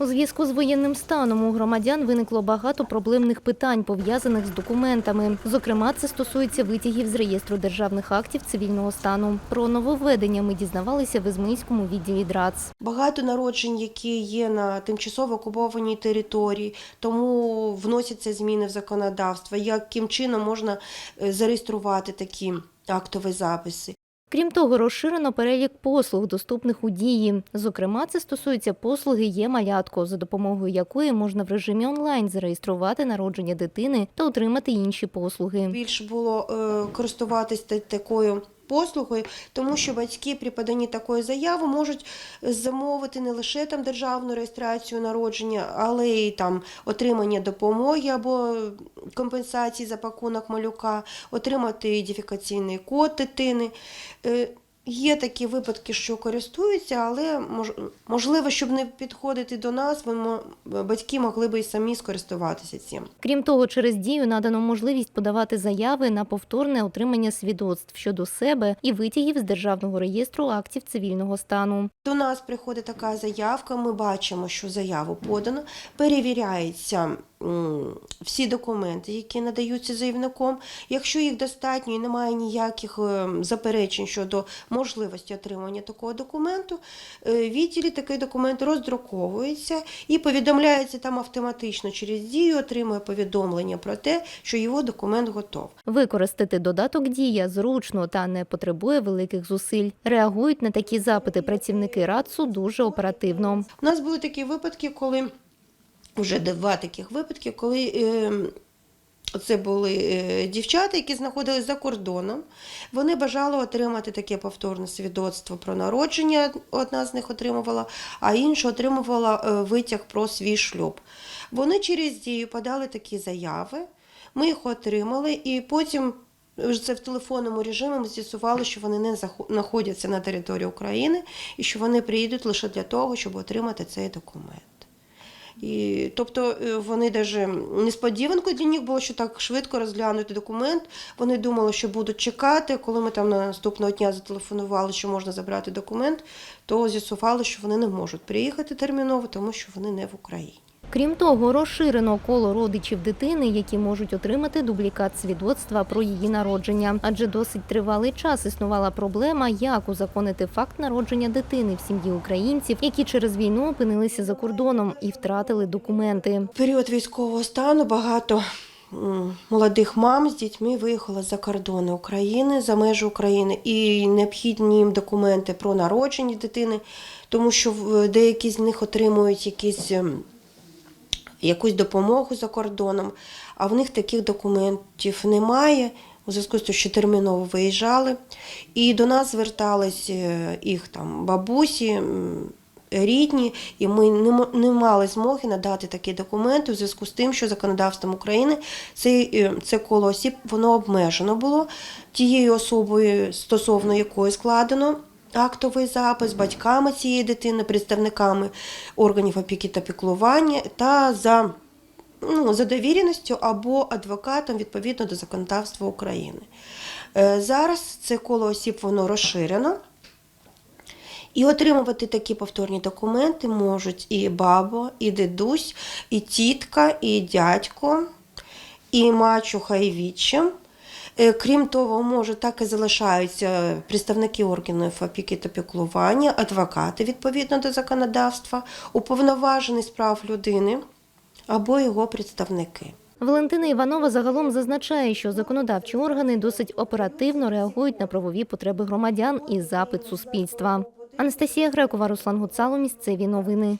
У зв'язку з воєнним станом у громадян виникло багато проблемних питань, пов'язаних з документами. Зокрема, це стосується витягів з реєстру державних актів цивільного стану. Про нововведення ми дізнавалися в Ізмаїльському відділі ДРАЦ. Багато народжень, які є на тимчасово окупованій території, тому вносяться зміни в законодавство. Яким чином можна е, зареєструвати такі актові записи? Крім того, розширено перелік послуг, доступних у дії. Зокрема, це стосується послуги є малятко, за допомогою якої можна в режимі онлайн зареєструвати народження дитини та отримати інші послуги. Більше було користуватися користуватись такою послугою, тому що батьки при поданні такої заяви можуть замовити не лише там державну реєстрацію народження, але й там отримання допомоги або компенсації за пакунок малюка, отримати ідентифікаційний код дитини. Є такі випадки, що користуються, але мож- можливо, щоб не підходити до нас, ми батьки могли би і самі скористуватися цим. Крім того, через дію надано можливість подавати заяви на повторне отримання свідоцтв щодо себе і витягів з державного реєстру актів цивільного стану. До нас приходить така заявка, ми бачимо, що заяву подано, перевіряються м, всі документи, які надаються заявником. Якщо їх достатньо і немає ніяких е, заперечень щодо можливості отримання такого документу, е, відділі такий документ роздруковується і повідомляється там автоматично через дію, отримує повідомлення про те, що його документ готов. Використати додаток дія зручно та не потребує великих зусиль. Реагують на такі запити працівники РАЦУ дуже оперативно. У нас були такі випадки, коли вже два таких випадки, коли е, це були е, дівчата, які знаходились за кордоном. Вони бажали отримати таке повторне свідоцтво про народження. Одна з них отримувала, а інша отримувала е, витяг про свій шлюб. Вони через дію подали такі заяви. Ми їх отримали, і потім це в телефонному режимі з'ясували, що вони не знаходяться на території України і що вони приїдуть лише для того, щоб отримати цей документ. І, тобто е, вони навіть несподіванкою для них було, що так швидко розглянути документ. Вони думали, що будуть чекати. Коли ми там на наступного дня зателефонували, що можна забрати документ, то з'ясували, що вони не можуть приїхати терміново, тому що вони не в Україні. Крім того, розширено коло родичів дитини, які можуть отримати дублікат свідоцтва про її народження. Адже досить тривалий час існувала проблема, як узаконити факт народження дитини в сім'ї українців, які через війну опинилися за кордоном і втратили документи. В період військового стану багато молодих мам з дітьми виїхало за кордони України, за межі України, і необхідні їм документи про народження дитини, тому що деякі з них отримують якісь. Якусь допомогу за кордоном, а в них таких документів немає. У зв'язку з тим, що терміново виїжджали. І до нас звертались е, їх там бабусі, рідні, і ми не мали змоги надати такі документи у зв'язку з тим, що законодавством України це, е, це коло осіб воно обмежено було тією особою, стосовно якої складено актовий запис батьками цієї дитини, представниками органів опіки та піклування та за, ну, за довіреністю або адвокатом відповідно до законодавства України. Е, Зараз це коло осіб воно розширено. І отримувати такі повторні документи можуть і баба, і дедусь, і тітка, і дядько, і мачуха, і відчим. Е, Крім того, може так і залишаються представники органів опіки та піклування, адвокати відповідно до законодавства, уповноважений з прав людини або його представники. Валентина Іванова загалом зазначає, що законодавчі органи досить оперативно реагують на правові потреби громадян і запит суспільства. Анастасія Грекова, Руслан Гуцало, місцеві новини.